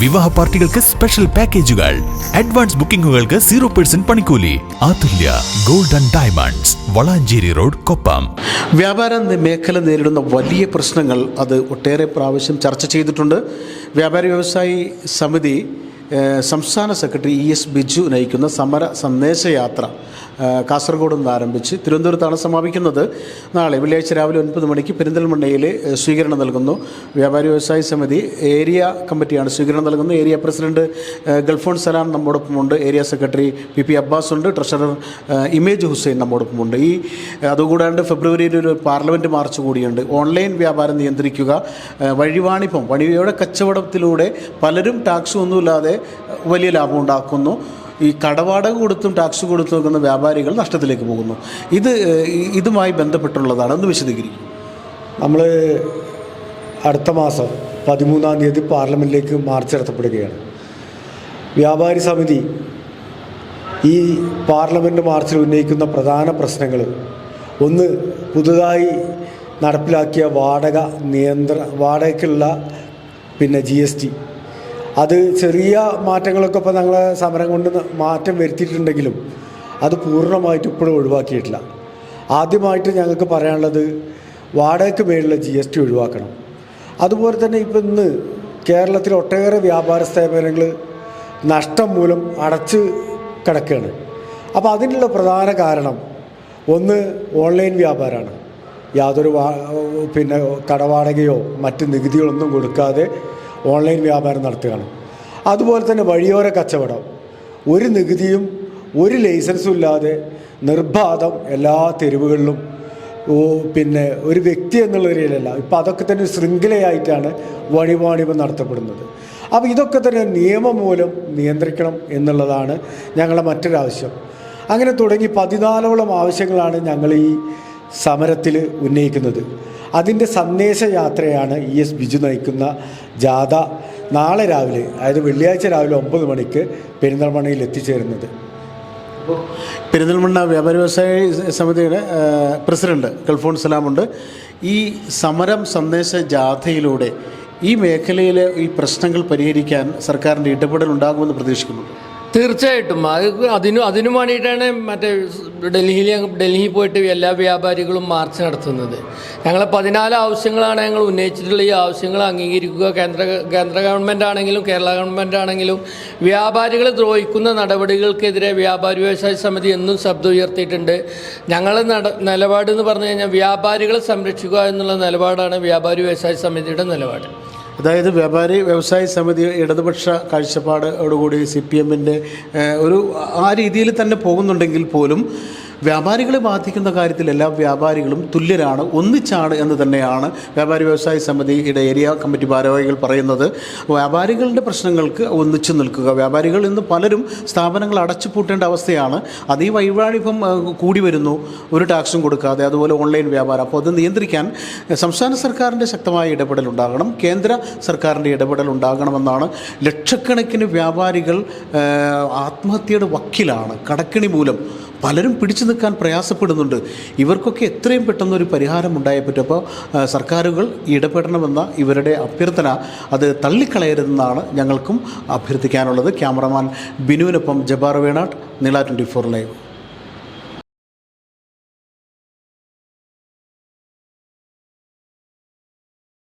വിവാഹ പാർട്ടികൾക്ക് സ്പെഷ്യൽ പാക്കേജുകൾ അഡ്വാൻസ് ബുക്കിംഗുകൾക്ക് സീറോ പെർസെന്റ് പണിക്കൂലി. Athulya golden diamonds Valanchery road Koppam. വ്യാപാര മേഖല നേരിടുന്ന വലിയ പ്രശ്നങ്ങൾ അത് ഒട്ടേറെ പ്രാവശ്യം ചർച്ച ചെയ്തിട്ടുണ്ട്. വ്യാപാര വ്യവസായി സമിതി സംസ്ഥാന സെക്രട്ടറി ഇ എസ് ബിജു നയിക്കുന്ന സമര സന്ദേശയാത്ര കാസർഗോഡ് നിന്ന് ആരംഭിച്ച് തിരുവനന്തപുരത്താണ് സമാപിക്കുന്നത്. നാളെ വെള്ളിയാഴ്ച രാവിലെ ഒൻപത് മണിക്ക് പെരിന്തൽമണ്ണയിൽ സ്വീകരണം നൽകുന്നു. വ്യാപാരി വ്യവസായ സമിതി ഏരിയ കമ്മിറ്റിയാണ് സ്വീകരണം നൽകുന്നത്. ഏരിയ പ്രസിഡന്റ് ഗൾഫോൺ Salam നമ്മോടൊപ്പമുണ്ട്. Area secretary P P Abbas ഉണ്ട് ട്രഷറർ ഇമേജ് ഹുസൈൻ നമ്മോടൊപ്പമുണ്ട്. ഈ അതുകൂടാണ്ട് ഫെബ്രുവരിയിൽ ഒരു പാർലമെന്റ് മാർച്ച് കൂടിയുണ്ട്. ഓൺലൈൻ വ്യാപാരം നിയന്ത്രിക്കുക വഴിവാണിപ്പം. വഴിയുടെ കച്ചവടത്തിലൂടെ പലരും ടാക്സ് ഒന്നുമില്ലാതെ വലിയ ലാഭം ഉണ്ടാക്കുന്നു. ഈ കടവാടക കൊടുത്തും ടാക്സ് കൊടുത്തും വെക്കുന്ന വ്യാപാരികൾ നഷ്ടത്തിലേക്ക് പോകുന്നു. ഇത് ഇതുമായി ബന്ധപ്പെട്ടുള്ളതാണ്. എന്ന് വിശദീകരിക്കും. നമ്മൾ അടുത്ത മാസം പതിമൂന്നാം തീയതി പാർലമെന്റിലേക്ക് മാർച്ച് നടത്തപ്പെടുകയാണ്. വ്യാപാരി സമിതി ഈ പാർലമെന്റ് മാർച്ചിൽ ഉന്നയിക്കുന്ന പ്രധാന പ്രശ്നങ്ങൾ ഒന്ന് പുതുതായി നടപ്പിലാക്കിയ വാടക നിയന്ത്ര വാടകയ്ക്കുള്ള പിന്നെ ജി എസ് ടി. അത് ചെറിയ മാറ്റങ്ങളൊക്കെ ഇപ്പോൾ ഞങ്ങൾ സമരം കൊണ്ട് മാറ്റം വരുത്തിയിട്ടുണ്ടെങ്കിലും അത് പൂർണമായിട്ട് ഇപ്പോഴും ഒഴിവാക്കിയിട്ടില്ല. ആദ്യമായിട്ട് ഞങ്ങൾക്ക് പറയാനുള്ളത് വാടകയ്ക്ക് മേലുള്ള ജി എസ് ടി ഒഴിവാക്കണം. അതുപോലെ തന്നെ ഇപ്പം ഇന്ന് കേരളത്തിലെ ഒട്ടേറെ വ്യാപാര സ്ഥാപനങ്ങൾ നഷ്ടം മൂലം അടച്ച് കിടക്കുകയാണ്. അപ്പോൾ അതിനുള്ള പ്രധാന കാരണം ഒന്ന് ഓൺലൈൻ വ്യാപാരമാണ്. യാതൊരു പിന്നെ കടവാടകയോ മറ്റ് നികുതികളൊന്നും കൊടുക്കാതെ ഓൺലൈൻ വ്യാപാരം നടത്തുകയാണ്. അതുപോലെ തന്നെ വഴിയോര കച്ചവടം. ഒരു നികുതിയും ഒരു ലൈസൻസും ഇല്ലാതെ നിർബാധം എല്ലാ തെരുവുകളിലും ഓ പിന്നെ ഒരു വ്യക്തി എന്നുള്ള രീതിയിലല്ല ഇപ്പം അതൊക്കെ തന്നെ ശൃംഖലയായിട്ടാണ് വഴിവാണിഭം നടത്തപ്പെടുന്നത്. അപ്പോൾ ഇതൊക്കെ തന്നെ നിയമം മൂലം നിയന്ത്രിക്കണം എന്നുള്ളതാണ് ഞങ്ങളുടെ മറ്റൊരാവശ്യം. അങ്ങനെ തുടങ്ങി പതിനാലോളം ആവശ്യങ്ങളാണ് ഞങ്ങൾ ഈ സമരത്തിൽ ഉന്നയിക്കുന്നത്. അതിന്റെ സന്ദേശയാത്രയാണ് ഇ എസ് ബിജു നയിക്കുന്ന ജാഥ നാളെ രാവിലെ അതായത് വെള്ളിയാഴ്ച രാവിലെ ഒമ്പത് മണിക്ക് പെരിന്തൽമണ്ണയിൽ എത്തിച്ചേരുന്നത്. പെരിന്തൽമണ്ണ വ്യാപാരി വ്യവസായ സമിതിയുടെ പ്രസിഡന്റ് ഗൾഫോൺ സലാമുണ്ട്. ഈ സമരം സന്ദേശ ജാഥയിലൂടെ ഈ മേഖലയിലെ ഈ പ്രശ്നങ്ങൾ പരിഹരിക്കാൻ സർക്കാരിന്റെ ഇടപെടൽ ഉണ്ടാകുമെന്ന് പ്രതീക്ഷിക്കുന്നുണ്ട്. തീർച്ചയായിട്ടും. അത് അതിനു അതിനു വേണ്ടിയിട്ടാണ് മറ്റേ ഡൽഹിയിൽ ഡൽഹി പോയിട്ട് എല്ലാ വ്യാപാരികളും മാർച്ച് നടത്തുന്നത്. ഞങ്ങൾ പതിനാല് ആവശ്യങ്ങളാണ് ഞങ്ങൾ ഉന്നയിച്ചിട്ടുള്ള ഈ ആവശ്യങ്ങൾ അംഗീകരിക്കുക. കേന്ദ്ര കേന്ദ്ര ഗവൺമെന്റ് ആണെങ്കിലും കേരള ഗവൺമെന്റ് ആണെങ്കിലും വ്യാപാരികളെ ദ്രോഹിക്കുന്ന നടപടികൾക്കെതിരെ വ്യാപാരി വ്യവസായ സമിതി എന്നും ശബ്ദം ഉയർത്തിയിട്ടുണ്ട്. ഞങ്ങൾ നട നിലപാട് എന്ന് പറഞ്ഞു കഴിഞ്ഞാൽ വ്യാപാരികളെ സംരക്ഷിക്കുക എന്നുള്ള നിലപാടാണ് വ്യാപാരി വ്യവസായ സമിതിയുടെ നിലപാട്. അതായത് വ്യാപാരി വ്യവസായ സമിതി ഇടതുപക്ഷ കാഴ്ചപ്പാടോടുകൂടി സി പി എമ്മിന്റെ ഒരു ആ രീതിയിൽ തന്നെ പോകുന്നുണ്ടെങ്കിൽ പോലും വ്യാപാരികളെ ബാധിക്കുന്ന കാര്യത്തിൽ എല്ലാ വ്യാപാരികളും തുല്യരാണ് ഒന്നിച്ചാണ് എന്ന് തന്നെയാണ് വ്യാപാരി വ്യവസായ സമിതിയുടെ ഏരിയ കമ്മിറ്റി ഭാരവാഹികൾ പറയുന്നത്. വ്യാപാരികളുടെ പ്രശ്നങ്ങൾക്ക് ഒന്നിച്ചു നിൽക്കുക. വ്യാപാരികൾ ഇന്ന് പലരും സ്ഥാപനങ്ങൾ അടച്ചുപൂട്ടേണ്ട അവസ്ഥയാണ്. അത് ഈ വൈവാണിഭം കൂടി വരുന്നു. ഒരു ടാക്സും കൊടുക്കാതെ അതുപോലെ ഓൺലൈൻ വ്യാപാരം. അപ്പോൾ അത് നിയന്ത്രിക്കാൻ സംസ്ഥാന സർക്കാരിന്റെ ശക്തമായ ഇടപെടൽ ഉണ്ടാകണം. കേന്ദ്ര സർക്കാരിന്റെ ഇടപെടൽ ഉണ്ടാകണമെന്നാണ്. ലക്ഷക്കണക്കിന് വ്യാപാരികൾ ആത്മഹത്യയുടെ വക്കിലാണ്. കടക്കിണി മൂലം പലരും പിടിച്ചു നിൽക്കാൻ പ്രയാസപ്പെടുന്നുണ്ട്. ഇവർക്കൊക്കെ എത്രയും പെട്ടെന്ന് ഒരു പരിഹാരം ഉണ്ടായേ പറ്റും. സർക്കാരുകൾ ഇടപെടണമെന്ന ഇവരുടെ അഭ്യർത്ഥന അത് തള്ളിക്കളയരുതെന്നാണ് ഞങ്ങൾക്കും അഭ്യർത്ഥിക്കാനുള്ളത്. ക്യാമറമാൻ ബിനുവിനൊപ്പം ജബാർ വേണാട്ട് നീള ട്വന്റി ഫോർ ലൈവ്.